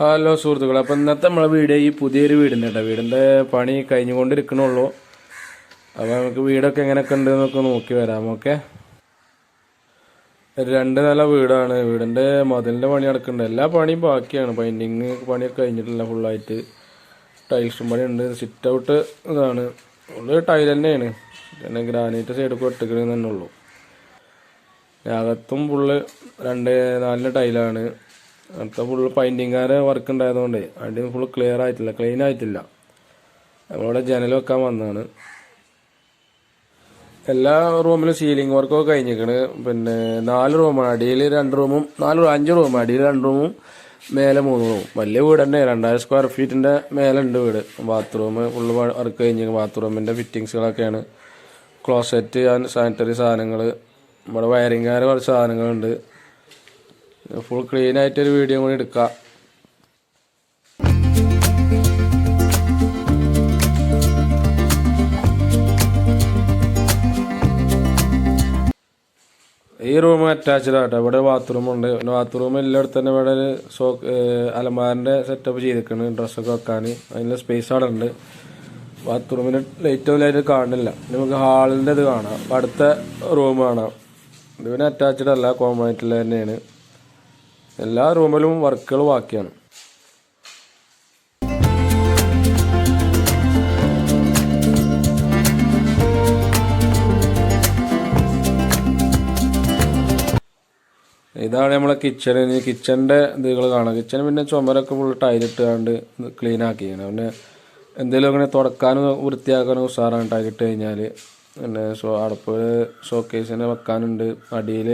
Hello സുഹൃത്തുക്കളെ അപ്പം ഇന്നത്തെ നമ്മളെ വീട് ഈ പുതിയൊരു വീടിന്റെ കേട്ടോ. വീടിന്റെ പണി കഴിഞ്ഞുകൊണ്ടിരിക്കണുള്ളൂ. അപ്പോൾ നമുക്ക് വീടൊക്കെ എങ്ങനെയൊക്കെ ഉണ്ട് എന്നൊക്കെ നോക്കി വരാം ഓക്കെ? രണ്ട് നില വീടാണ്. വീടിന്റെ മതിലിന്റെ പണി നടക്കുന്നുണ്ട്. എല്ലാ പണിയും ബാക്കിയാണ്. പെയിന്റിങ് പണിയൊക്കെ കഴിഞ്ഞിട്ടില്ല ഫുള്ളായിട്ട് ടൈൽസും പണി ഉണ്ട്. സിറ്റ് ഔട്ട് ഇതാണ്. ഉള്ള ടൈൽ തന്നെയാണ്. പിന്നെ ഗ്രാനൈറ്റ് സൈഡ് ഒട്ടിക്കണമെന്ന് തന്നെ ഉള്ളൂ. അകത്തും ഫുള്ള് രണ്ട് നാലിന് ടൈലാണ് അടുത്ത ഫുൾ പെയിന്റിങ്ങാരെ വർക്ക് ഉണ്ടായതുകൊണ്ട് അടി ഫുൾ ക്ലിയർ ആയിട്ടില്ല ക്ലീൻ ആയിട്ടില്ല. നമ്മളിവിടെ ജനൽ വെക്കാൻ വന്നതാണ്. എല്ലാ റൂമിലും സീലിംഗ് വർക്കൊക്കെ കഴിഞ്ഞിരിക്കണ്. പിന്നെ നാല് റൂമാണ് അടിയിൽ രണ്ട് റൂമും നാല് അഞ്ച് റൂം അടിയിൽ രണ്ട് റൂമും മേലെ മൂന്ന് റൂം വലിയ വീട് തന്നെ രണ്ടായിരം സ്ക്വയർ ഫീറ്റിന്റെ മേലെ ഉണ്ട് വീട് ബാത്റൂം ഫുള്ള് വർക്ക് കഴിഞ്ഞിരിക്കും ബാത്റൂമിന്റെ ഫിറ്റിങ്സുകളൊക്കെയാണ് ക്ലോസറ്റ് സാനിറ്ററി സാധനങ്ങൾ നമ്മുടെ വയറിങ്ങാരെ കുറച്ച് സാധനങ്ങളുണ്ട്. ഫുൾ ക്ലീൻ ആയിട്ടൊരു വീഡിയോ കൂടി എടുക്കാം. ഈ റൂം അറ്റാച്ച്ഡ് ആട്ടോ. ഇവിടെ ബാത്റൂം ഉണ്ട്. ബാത്റൂം എല്ലായിടത്തും തന്നെ ഇവിടെ ഒരു സോ അലമാറിന്റെ സെറ്റപ്പ് ചെയ്തിരിക്കണ്. ഡ്രസ്സൊക്കെ വെക്കാൻ. അതിനുള്ള സ്പേസ് അവിടെ ഉണ്ട്. ബാത്റൂമിന് ലൈറ്റ് ലൈറ്റ് ഇനി നമുക്ക് ഹാളിന്റെ ഇത് കാണാം. അടുത്ത റൂം കാണാം. ഇത് പിന്നെ അറ്റാച്ച്ഡ് അല്ല കോമൺ ആയിട്ടുള്ള തന്നെയാണ്. എല്ലാ റൂമിലും വർക്കുകൾ ബാക്കിയാണ്. ഇതാണ് നമ്മളെ കിച്ചൺ ഇനി കിച്ചണിന്റെ ഇതുകൾ കാണാം. കിച്ചൺ പിന്നെ ചുമരൊക്കെ ഫുൾ ടൈലിട്ടാണ്ട് ക്ലീൻ ആക്കിയാണ്. പിന്നെ എന്തെങ്കിലും അങ്ങനെ തുടക്കാനും വൃത്തിയാക്കാനും ഉഷാറാണ്. ടൈലിട്ട് കഴിഞ്ഞാൽ പിന്നെ ഷോ അടപ്പ് ഷോക്കേസിനെ വെക്കാനുണ്ട്. അടിയിൽ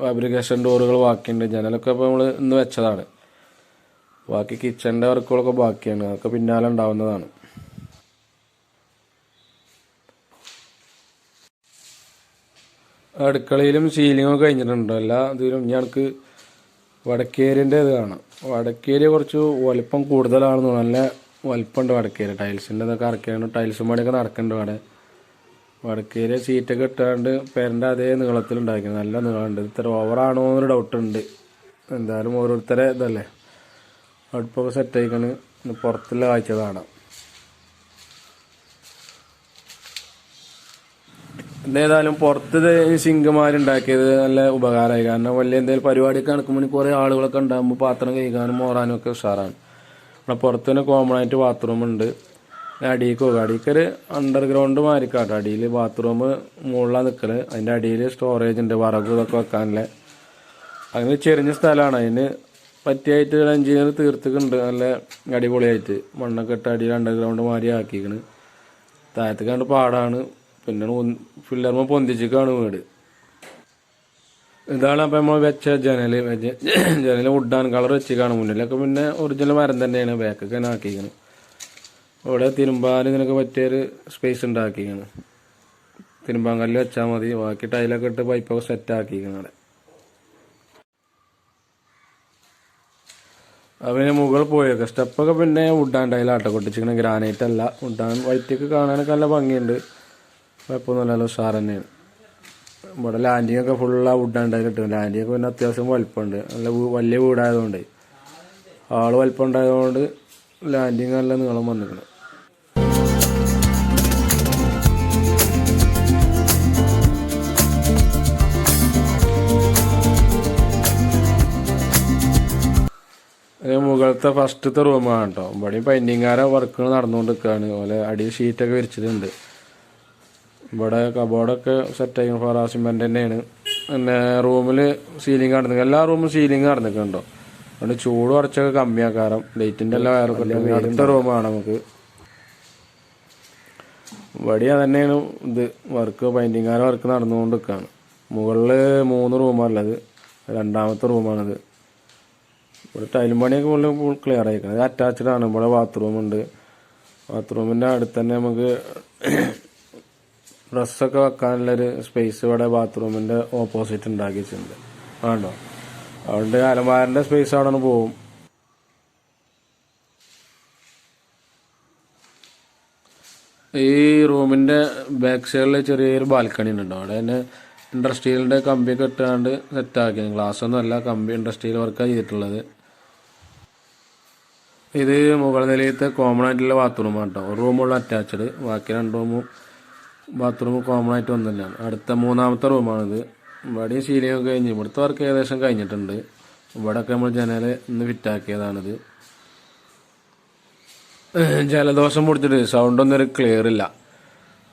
ഫാബ്രിക്കേഷൻ ഡോറുകൾ ബാക്കിയുണ്ട്. ജനലൊക്കെ ഇപ്പോൾ നമ്മൾ ഇന്ന് വെച്ചതാണ്. ബാക്കി കിച്ചന്റെ വർക്കുകളൊക്കെ ബാക്കിയാണ്. അതൊക്കെ പിന്നാലെ ഉണ്ടാവുന്നതാണ്. അടുക്കളയിലും സീലിങ്ങും ഒക്കെ കഴിഞ്ഞിട്ടുണ്ട്. എല്ലാ ഇതിലും ഞങ്ങൾക്ക് വടക്കേരിന്റെ ഇത് കാണാം. വടക്കേരി കുറച്ച് വലിപ്പം കൂടുതലാണെന്ന് തോന്നുന്നു. നല്ല വലിപ്പമുണ്ട് വടക്കേരി ടൈൽസിന്റെ ഇതൊക്കെ ഇറക്കിയാണ് ടൈൽസും പണിയൊക്കെ നടക്കുന്നുണ്ട് അവിടെ വടക്കേരി സീറ്റൊക്കെ ഇട്ടാണ്ട് പേരന്റെ അതേ നീളത്തിലുണ്ടാക്കി നല്ല നീളമുണ്ട്. ഇത്ര ഓവറാണോ എന്നൊരു ഡൗട്ട് ഉണ്ട്. എന്തായാലും ഓരോരുത്തരെ ഇതല്ലേ. അടുപ്പൊക്കെ സെറ്റ് ആയിക്കണ്. പുറത്തുള്ള കാഴ്ച കാണാം. എന്തായാലും പുറത്ത് സിംഗുമാരുണ്ടാക്കിയത് നല്ല ഉപകാരമായി. കാരണം വലിയ എന്തെങ്കിലും പരിപാടിയൊക്കെ നടക്കുമ്പോൾ കുറേ ആളുകളൊക്കെ ഉണ്ടാകുമ്പോൾ പാത്രം കഴിക്കാനും മോറാനും ഒക്കെ ഉഷാറാണ്. ഇവിടെ പുറത്ത് തന്നെ കോമൺ ആയിട്ട് ബാത്റൂം ഉണ്ട്. അടിയിലേക്ക് പോകുക അടിയിക്കൊരു അണ്ടർഗ്രൗണ്ട് മാറിക്കാട്ടോ അടിയിൽ ബാത്റൂം മുകളിലാണ് നിൽക്കൽ അതിന്റെ അടിയിൽ സ്റ്റോറേജ് ഉണ്ട് വറവ് ഇതൊക്കെ വെക്കാനുള്ള അങ്ങനെ ചെറിയ സ്ഥലമാണ്. അതിന് പറ്റിയായിട്ട് എഞ്ചിനീയർ തീർത്തിട്ടുണ്ട്. നല്ല അടിപൊളിയായിട്ട്. മണ്ണൊക്കെ ഇട്ട് അടിയിൽ അണ്ടർഗ്രൗണ്ട് മാറി ആക്കിക്കണ് താഴത്തേക്ക് കണ്ട് പാടാണ്. പിന്നെ ഫില്ലർമ പൊന്തിച്ചിക്കാണ് വീട്. ഇതാണ് അപ്പം നമ്മൾ വെച്ച ജനൽ. വെച്ച ജനൽ വുഡാണ് കളർ വെച്ചിക്കാണ്. മുന്നിലൊക്കെ പിന്നെ ഒറിജിനൽ മരം തന്നെയാണ്. ബാക്കൊക്കെ ആക്കിയിരിക്കുന്നത് ഇവിടെ തിരുമ്പാൻ ഇതിനൊക്കെ പറ്റിയൊരു സ്പേസ് ഉണ്ടാക്കിയാണ് തിരുമ്പാങ്കല്ല് വെച്ചാൽ മതി. ബാക്കി ടൈലൊക്കെ ഇട്ട് പൈപ്പൊക്കെ സെറ്റ് ആക്കിയിരിക്കുന്നത് അവിടെ. പിന്നെ മുകൾ പോയൊക്കെ. സ്റ്റെപ്പൊക്കെ പിന്നെ വുഡാൻ ടൈലാട്ടോ കൊട്ടിച്ചിരിക്കണ ഗ്രാനൈറ്റ് അല്ല. വുഡാൻ വൈറ്റൊക്കെ കാണാനൊക്കെ നല്ല ഭംഗിയുണ്ട്. കുഴപ്പമൊന്നുമില്ലല്ലോ ഉഷാർ തന്നെയാണ് ഇവിടെ ലാൻഡിങ് ഒക്കെ ഫുള്ള് വുഡാണ് കിട്ടും ലാൻഡിങ് ഒക്കെ പിന്നെ അത്യാവശ്യം വലിപ്പമുണ്ട്. നല്ല വലിയ വീടായതുകൊണ്ട്. ആൾ വലിപ്പം ഉണ്ടായതുകൊണ്ട് ലാൻഡിങ് നല്ല നീളം വന്നിരിക്കണം. മുകളത്തെ ഫസ്റ്റത്തെ റൂമാണ് കേട്ടോ. ഇവിടെയും പെയിന്റിങ്ങാരെ വർക്കുകൾ നടന്നുകൊണ്ടിരിക്കുകയാണ് അതുപോലെ അടിയിൽ ഷീറ്റൊക്കെ വിരിച്ചിട്ടുണ്ട്. ഇവിടെ കബോർഡൊക്കെ സെറ്റ് ആയി. ഫറാ സിമെന്റ് തന്നെയാണ്. പിന്നെ റൂമിൽ സീലിംഗ് നടന്നിരിക്കുക എല്ലാ റൂമും സീലിംഗ് നടന്നിട്ടുണ്ടോ അതുകൊണ്ട് ചൂട് കുറച്ചൊക്കെ കമ്മിയാക്കാരം ലൈറ്റിന്റെ എല്ലാം വയറൊക്കെ അടുത്ത റൂമാണ് നമുക്ക്. ഇവിടെ തന്നെയാണ് ഇത് വർക്ക് പെയിന്റിങ്ങാരെ വർക്ക് നടന്നുകൊണ്ട് നിൽക്കുകയാണ് മുകളിൽ മൂന്ന് റൂമാണുള്ളത് രണ്ടാമത്തെ റൂമാണിത് ഇവിടെ ടൈലും പണിയൊക്കെ മുകളിൽ ഫുൾ ക്ലിയർ ആയിക്കണം. ഇത് അറ്റാച്ച്ഡ് ആണ്. ഇവിടെ ബാത്റൂമുണ്ട് ബാത്റൂമിന്റെ അടുത്ത് തന്നെ നമുക്ക് ഡ്രസ്സൊക്കെ വെക്കാനുള്ളൊരു സ്പേസ് ഇവിടെ ബാത്റൂമിന്റെ ഓപ്പോസിറ്റ് ഉണ്ടാക്കി വെച്ചിട്ടുണ്ട് ആണോ? അതുകൊണ്ട് അലമാരിന്റെ സ്പേസ് അവിടെ പോവും. ഈ റൂമിന്റെ ബാക്ക് സൈഡിൽ ചെറിയൊരു ബാൽക്കണി ഉണ്ട് അവിടെ തന്നെ കമ്പി കമ്പിയൊക്കെ ഇട്ടാണ്ട് സെറ്റാക്കി ഗ്ലാസ് ഒന്നും അല്ല കമ്പി ഇൻഡസ്ട്രിയൽ വർക്കാണ് ചെയ്തിട്ടുള്ളത്. ഇത് മുകൾ നിലയത്തെ കോമൺ ആയിട്ടുള്ള ബാത്റൂമാണ് കേട്ടോ ഒരു റൂമുള്ള അറ്റാച്ച്ഡ് ബാക്കി രണ്ട് റൂമും ബാത്റൂം കോമൺ ആയിട്ട് ഒന്ന് തന്നെയാണ് അടുത്ത മൂന്നാമത്തെ റൂമാണിത് ഇവിടെയും സീലിംഗ് ഒക്കെ കഴിഞ്ഞ് ഇവിടുത്തെ വർക്ക് ഏകദേശം കഴിഞ്ഞിട്ടുണ്ട്. ഇവിടെയൊക്കെ നമ്മൾ ജനൽ ഇന്ന് ഫിറ്റാക്കിയതാണിത് ജലദോഷം പൊടിച്ചിട്ട് സൗണ്ടൊന്നും ഒരു ക്ലിയർ ഇല്ല.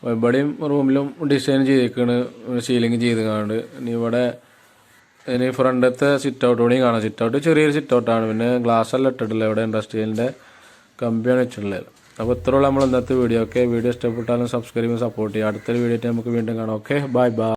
ഇവിടെയും റൂമിലും ഡിസൈൻ ചെയ്തേക്കാണ് സീലിംഗ് ചെയ്ത് കാണുന്നുണ്ട് ഇനി ഇവിടെ ഇനി ഫ്രണ്ടത്തെ സിറ്റ് ഔട്ട് കൂടിയും കാണാം. സിറ്റ് ഔട്ട് ചെറിയൊരു സിറ്റ് ഔട്ടാണ് പിന്നെ ഗ്ലാസ് എല്ലാം ഇട്ടിട്ടില്ല. ഇവിടെ ഇൻഡസ്ട്രിയലിന്റെ കമ്പിയാണ് വെച്ചിട്ടുള്ളത്. അപ്പോൾ ഇത്രയുള്ള നമ്മൾ ഇന്നത്തെ വീഡിയോ ഓക്കെ വീഡിയോ ഇഷ്ടപ്പെട്ടാലും സബ്സ്ക്രൈബ് സപ്പോർട്ട് ചെയ്യുക അടുത്തൊരു വീഡിയോ നമുക്ക് വീണ്ടും കാണാം. Okay bye bye